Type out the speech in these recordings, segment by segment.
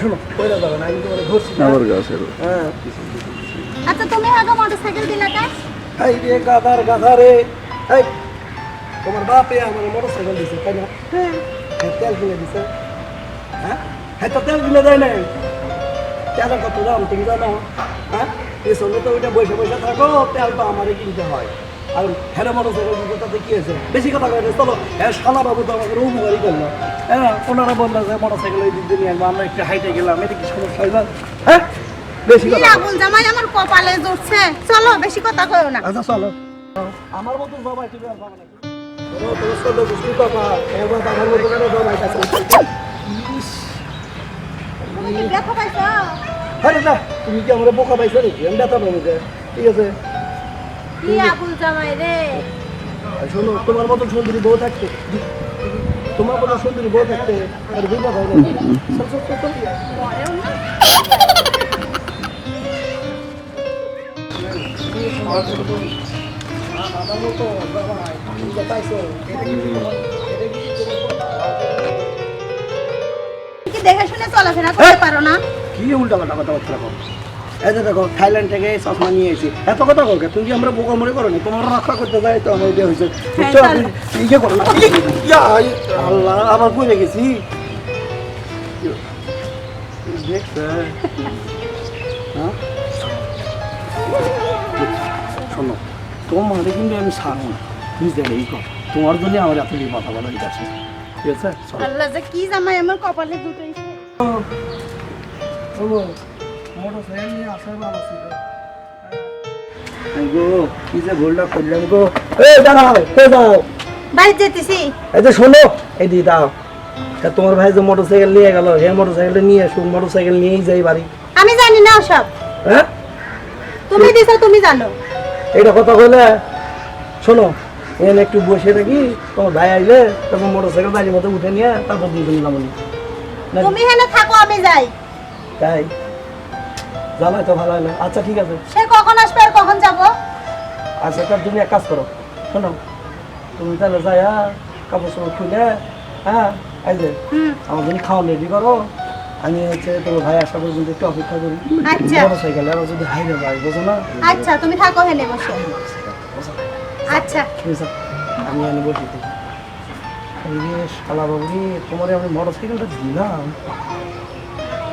শোনো কইরা যাবে না আমি তোমার গাছের। হ্যাঁ। আচ্ছা তুমি আগে মোটরসাইকেল দিলে কে এই রে গাধার গাধা রে এই তোমার বাপে আমার মোটর সাইকেল দিছে তাই না? হ্যাঁ হ্যাঁ, তেল কিনে দিছে। হ্যাঁ হ্যাঁ তো তেল কিনে দেয় না তেলের কত দাম তুমি জানো। হ্যাঁ এই সঙ্গে তো ওইটা বসে বসে থাকো তেল তো আমারই কিনতে হয়। আর হ্যাঁ মোটর সাইকেল দিতে তাতে কি হয়েছে? বেশি কথা কয়ে চলো হ্যাঁ শালা বাবু তো আমাকে উপকারই করল। হ্যাঁ ওনারা বলল যে মোটর সাইকেল ওই দিয়ে নিয়ে আমরা একটু হাইটে গেলাম এটা কি সমস্যা হইল? হ্যাঁ বেশি কি কথা আবুল জামাই আমার কপালে জুটছে চলো বেশি কথা কইও না। আচ্ছা চলো। আমার মতো সবাই তুমি আর পাবে না। ও তো সব বুঝতে পারবা এবার আমার মতো কেন সবাই কাছে তুমি কি ব্যথা পাইছো? আরে না তুমি কি আমার বোকা পাইছো নাকি? আমি ব্যথা পাবো ঠিক আছে। কি আবুল জামাই রে। শোনো তোমার মতো সুন্দরী বউ থাকতে। তোমার মতো সুন্দরী বউ থাকতে আর হয় না? দেখে শুনে চলাফেরা করতে পারো না? কি উল্টা পাল্টা কথাবার্তা রাখো এই যে দেখো থাইল্যান্ড থেকে চশমা নিয়ে এসেছি। এত কথা কর তুমি আমরা বোকা মনে করো নি? তোমার রক্ষা করতে যাই তো আমার এটা হয়েছে। হ্যাঁ, ইয়ে করো না। আল্লাহ আবার পড়ে গেছি দেখছে হ্যাঁ? শোনো তোমার কিন্তু আমি ছাড়বো না। বুঝতে এই কর তোমার জন্য আমার এত বিপদ কথা বলা আছে ঠিক আছে? আল্লাহ যে কি জামাই আমার কপালে জুটাইছে চলো মোটরসাইকেল নিয়ে আসার ভালো ছিল গো কি যে ভুলটা করলাম গো। দাঁড়াও দাও বাড়ি যেতেছি। এই যে শোনো এই দি দাও তা তোমার ভাই যে মোটরসাইকেল নিয়ে গেল হে মোটরসাইকেলটা নিয়ে মোটরসাইকেল নিয়েই যাই বাড়ি। আমি জানি না সব হ্যাঁ? তুমি দিছো তুমি জানো। এটা কথা বলে শোনো এখানে একটু বসে থাকি তোমার ভাই আইলে তখন মোটরসাইকেল বাড়ির মতো উঠে নিয়ে তারপর দুজন নামনি না। তুমি হেনে থাকো আমি যাই। তাই? জানাই তো ভালো হলো। আচ্ছা ঠিক আছে। সে কখন আসবে আর কখন যাব? আচ্ছা তার তুমি এক কাজ করো। শোনো তুমি তাহলে যাই হ্যাঁ কাপড় সাপড় খুলে হ্যাঁ হুম। আমার জন্য খাওয়া রেডি করো। আমি হচ্ছে তোমার ভাই আসা পর্যন্ত একটু অপেক্ষা করি। আচ্ছা। সাইকেলে আবার যদি হাইরে যায় বোঝো না আচ্ছা তুমি থাকো হেনে বসে। আচ্ছা। আমি এনে বসি। এই রে শালা বাবুরি তোমার আমি মোটর সাইকেলটা দিলাম।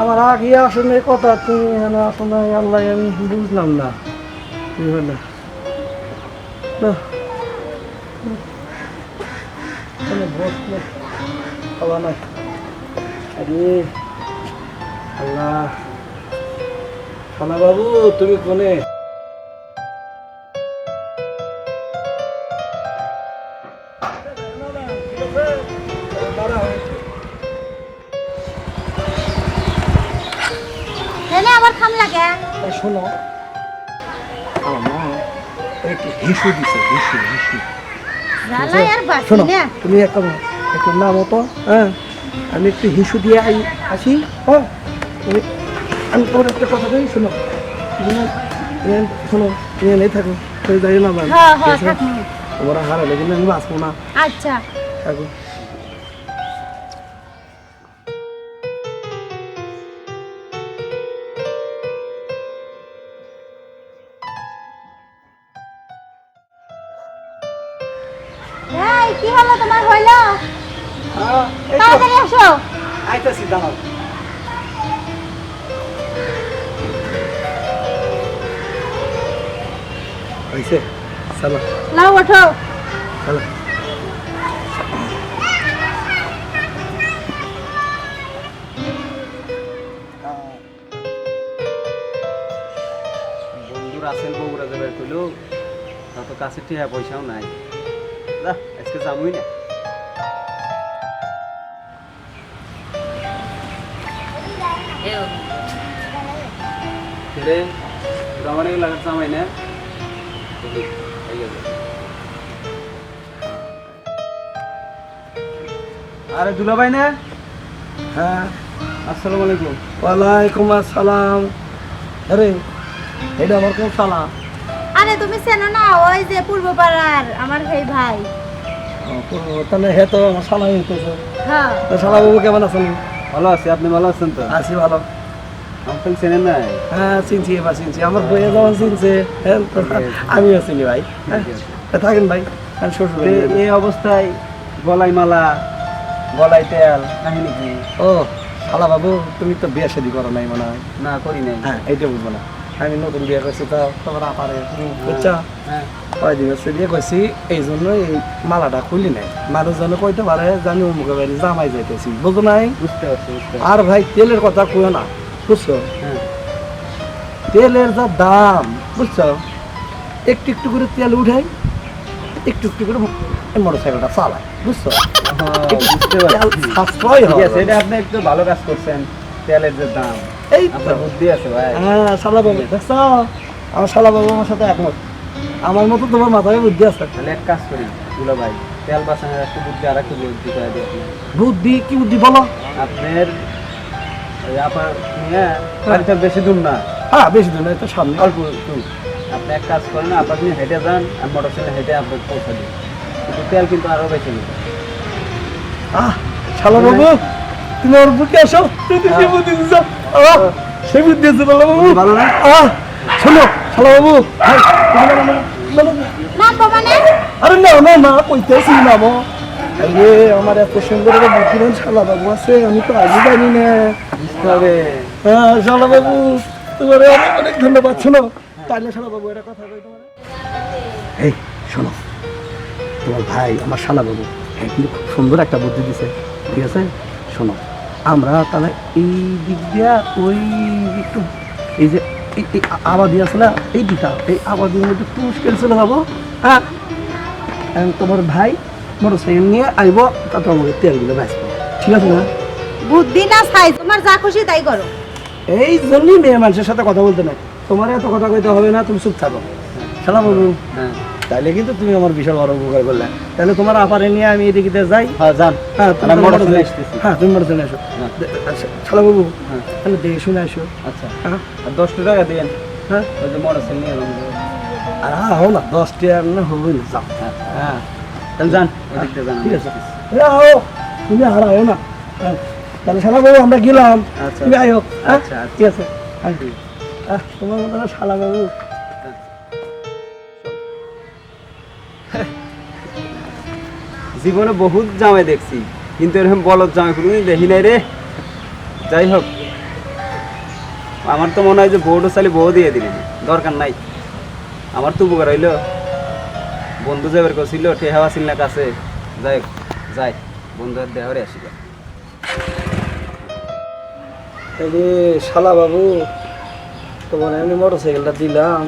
আমার আগে আসলে কথা তুমি এখানে আসো না আল্লাহ আমি বুঝলাম না। না। বসলে খাওয়া নাই। আরে। আল্লাহ। বাবু তুমি কোনে? আবার খাম লাগে? শোনো। আমার মা একটু হিসু দিছে হিসু হিসু। শোনো তুমি একটা একটু নাম মতো হ্যাঁ? আমি একটু হিসু দিয়ে আসি হ্যাঁ আমি তোমার একটা কথা বলি শোনো। শোনো তুমি নেই থাকো তুমি দাঁড়িয়ে না ম্যাম হ্যাঁ হ্যাঁ হারালে কিন্তু আমি বাঁচবো না। আচ্ছা। থাকো। কি হলো তোমার? হইল? হ্যাঁ তো। তাড়াতাড়ি আসো। আইতাছি দাঁড়াও। হয়েছে চলো লাও ওঠো। চলো রাসেল বগুড়া যাবে কইলো তা তো কাছে টিয়া পয়সাও নাই। যা আজকে যাবই না। রে? আমার লাগার জামাই না? আরে না। হ্যাঁ। আসসালামু আলাইকুম। ওয়ালাইকুম আসসালাম। আরে এটা আমার কোন আরে তুমি চেনো না ওই যে পূর্ব পাড়ার আমার সেই ভাই। তাহলে হে তো আমার সালাম হ্যাঁ। বাবু কেমন আছেন? ভালো আছি আপনি ভালো আছেন তো? আছি ভালো। চেনেন নাই? হ্যাঁ চিনছি এবার চিনছি। আমার বইয়ে যেমন চিনছে হ্যাঁ আমিও চিনি ভাই। হ্যাঁ থাকেন ভাই আমি শ্বশুর এই অবস্থায় গলায় মালা গলায় তেল কাহিনী কি? ও শালা বাবু তুমি তো বিয়ে শাদি করো নাই মনে হয়। না করি নাই। হ্যাঁ এইটা বুঝব না। আমি নতুন বিয়ে করছি তো তোমার আপারে। বুঝছ? হ্যাঁ। কয়দিন হচ্ছে বিয়ে করছি এই জন্য এই মালাটা খুলি নাই। মানুষ যেন কইতে পারে জানি অমুকে বাড়ি জামাই যাইতেছি। বুঝো নাই? বুঝতে পারছি বুঝতে পারছি। আর ভাই তেলের কথা কইও না। বুঝছ? তেলের যা দাম বুঝছ? একটু একটু করে তেল উঠাই একটু একটু করে মোটর সাইকেলটা চালায় বুঝছ? হ্যাঁ, সাশ্রয় হবে। এটা আপনি একটু ভালো কাজ করছেন তেলের যে দাম। এই বুদ্ধি আছে ভাই। হ্যাঁ শালা বাবু দেখছ? আমার শালা বাবু আমার সাথে একমত। আমার মতো তোমার মাথায় বুদ্ধি আছে। তাহলে এক কাজ করি দুলা ভাই তেল বাঁচানোর একটা বুদ্ধি আর একটা বুদ্ধি করে দিই বুদ্ধি কি বুদ্ধি বলো? আপনার আপনার নিয়ে বাড়িতে বেশি দূর না। হ্যাঁ বেশি দিন নয় তো সামনে। অল্প একটু আপনি এক কাজ করেন আপনি হেঁটে যান আর মোটর সাইকেল হেঁটে আপনাকে পৌঁছে দিন কিন্তু তেল কিন্তু আরও বেশি নেবে আহ শালা বাবু তুমি ওর বুকে আসো। তুমি কি বুদ্ধি দিছো আহ, সে বুদ্ধি আছে বলো বাবু। ভালো না? আহ শোনো শালা বাবু। মানে? আরে না না না কইতেছি না মো। আরে আমার এত সুন্দর একটা শালা বাবু আছে আমি তো আগে জানি না। বুঝতে হবে। হ্যাঁ শালা বাবু তোমার অনেক অনেক ধন্যবাদ শোনো। তাহলে শালা বাবু একটা কথা কই তোমার? এই শোনো। তোমার ভাই আমার শালা বাবু হ্যাঁ, কিন্তু খুব সুন্দর একটা বুদ্ধি দিছে ঠিক আছে? শোনো আমরা তাহলে এই দিক দিয়া ওই একটু এই যে এই আবাদি আছে না এই দিকটা এই আবাদির মধ্যে পুষ্কের চলে যাব হ্যাঁ? তোমার ভাই মোটর সাইকেল নিয়ে আইব তারপর আমাকে তেলগুলো বেচবো ঠিক আছে না? বুদ্ধি না ছাই তোমার যা খুশি তাই করো। এই জন্যই মেয়ে মানুষের সাথে কথা বলতে নাই। তোমার এত কথা কইতে হবে না তুমি চুপ থাকো। শালা বাবু হ্যাঁ। তাইলে কিন্তু তুমি আমার বিশাল বড় উপকার করলে। তাহলে তোমার আপারে নিয়ে আমি এদিকে যাই। হ্যাঁ যান। হ্যাঁ তুমি মোটর আসতেছি। হ্যাঁ তুমি মোটর আসো। হ্যাঁ। আচ্ছা, শালা বাবু হ্যাঁ। তাহলে দেখে শুনে আসো। আচ্ছা। হ্যাঁ। আর দশটা টাকা দিন হ্যাঁ। ওই যে মোটর নিয়ে আর হও না দশ টাকা না হবে না যাও। হ্যাঁ। হ্যাঁ। তাহলে যান এদিক দিয়ে যান। ঠিক আছে। তুমি হারাও না। হ্যাঁ, তাহলে শালা বাবু আমরা গেলাম। আচ্ছা। আয়ো হ্যাঁ? আচ্ছা, আচ্ছা। ঠিক আছে তোমার মতো শালা বাবু। জীবনে বহুত জামাই দেখছি কিন্তু এরকম বলদ জামাই কোনোদিন দেখি নাই রে। যাই হোক আমার তো মনে হয় যে বউটা চালি বউ দিয়ে দিলেন দরকার নাই। আমার তো উপকার হইল। বন্ধু যাবার করছিল টেহা আসিল না কাছে। যাই হোক, যাই বন্ধু আর দেহরে আসিল। যে শালা বাবু তোমার এমনি মোটর সাইকেলটা দিলাম।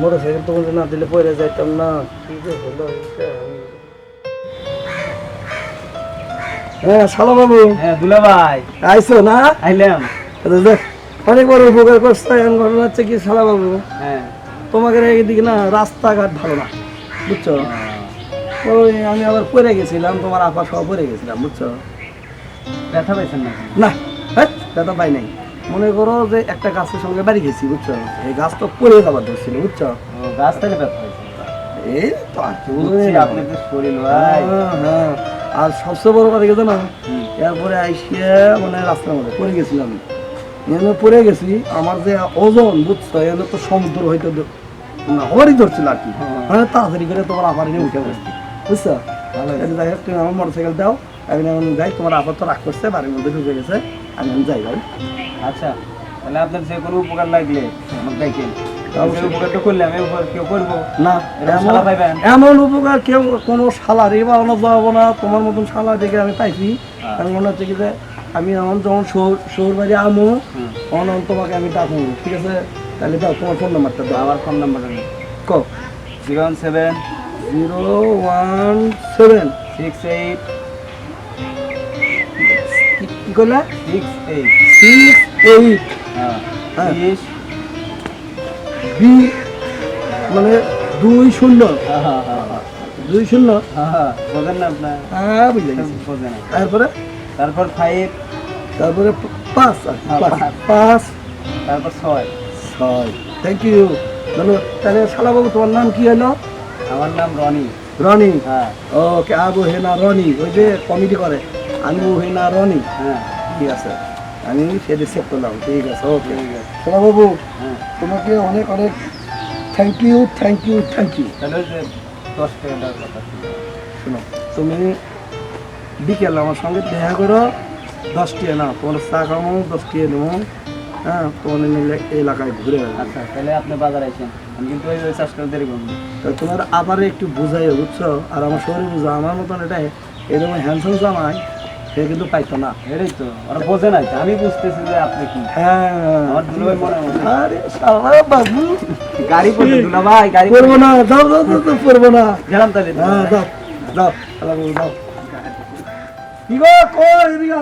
মোটর সাইকেল তোমার না দিলে পরে যাইতাম না। কি যে হলো হ্যাঁ শালা বাবু। হ্যাঁ দুলা ভাই। আইসো না? আইলাম। দেখ, অনেক বড় উপকার করছ এখন ঘটনা হচ্ছে কি শালা বাবু? হ্যাঁ। তোমাকে এইদিকে না রাস্তাঘাট ভালো না বুঝছ? ওই আমি আবার পরে গেছিলাম তোমার আপা সহ পরে গেছিলাম বুঝছ? ব্যথা পাইছেন না দাদা পাই নাই। মনে করো যে একটা গাছের সঙ্গে বাড়ি গেছি বুঝছ? এই গাছ তো পড়ে যাবার ধরছিল বুঝছ? গাছ থেকে ব্যথা পাইছেন এই তো আর কি বলব বুঝছি, না। আপনি শরীর ভাই। হ্যাঁ, হ্যাঁ। আর সবচেয়ে বড় কথা এরপরে আইসিয়ে মানে রাস্তার মধ্যে পড়ে গেছিলাম। এখানে পড়ে গেছি আমার যে ওজন বুঝছ? এখানে তো সমুদ্র হয়তো না ধরছিল আর কি। হ্যাঁ। তাড়াতাড়ি করে তোমার আবার নিয়ে উঠে বসছি বুঝছ? আমার মোটর সাইকেল দাও। আমি এখন যাই তোমার আপার তো রাগ করছে বাড়ির মধ্যে ঢুকে গেছে। আমি এখন যাই ভাই। আচ্ছা তাহলে আপনার যে কোনো উপকার লাগলে আমাকে দেখেন। আমি এরকম এমন- উপকার কেউ কোনো সালারি না তোমার মতন সালা দেখে আমি পাইছি। হ্যাঁ। কারণ মনে হচ্ছে কি যে আমি এমন যখন শহর বাড়ি আমু আমি তোমাকে আমি ডাকবো ঠিক আছে? তাহলে দাও তোমার ফোন নাম্বারটা দাও। আমার ফোন নাম্বারটা কো zero one seven. Zero one seven. Six eight কি করলে? সিক্স এইট সিক্স এইট হ্যাঁ। হ্যাঁ। বি মানে দুই শূন্য। হ্যাঁ হ্যাঁ দুই শূন্য। হ্যাঁ বোঝেন না আপনার? হ্যাঁ বুঝে বোঝেন তারপরে? তারপর ফাইভ তারপরে পাঁচ পাঁচ। তারপর ছয়। ছয়। থ্যাংক ইউ ধন্যবাদ। তাহলে শালাবাবু তোমার নাম কি হলো? আমার নাম রনি। রনি। হ্যাঁ। ওকে আবু হেনা রনি ওই যে কমেডি করে। আবু হেনা রনি হ্যাঁ। ঠিক আছে। আমি সেটা সেভ করলাম। ঠিক আছে ওকে। আছে। শালাবাবু হ্যাঁ। তোমাকে অনেক অনেক thank you thank you thank you দশ কথা শোনো তুমি বিকেল আমার সঙ্গে দেখা করো। দশটি না তোমার চা খাব দশটি নেব। হ্যাঁ তোমার এলাকায় ঘুরে আচ্ছা তাহলে আপনি বাজার আইসেন আমি কিন্তু ওই চাষ করে দেরি করব। তা তোমার আবার একটু বুঝাই বুঝছ? আর আমার শরীর বুঝো আমার মতন এটা এরকম হ্যান্ডসাম জামাই সে কিন্তু পাইতো না। এটাই তো ওরা বোঝে না তো। আমি বুঝতেছি যে আপনি কি। হ্যাঁ। আমার দুলাভাই মনে মনে। আরে শালা বাবু। গাড়ি না দাও দাও করব না। গেলাম তাহলে। হ্যাঁ যাও যাও শালা বাবু কি গো কই এদিকে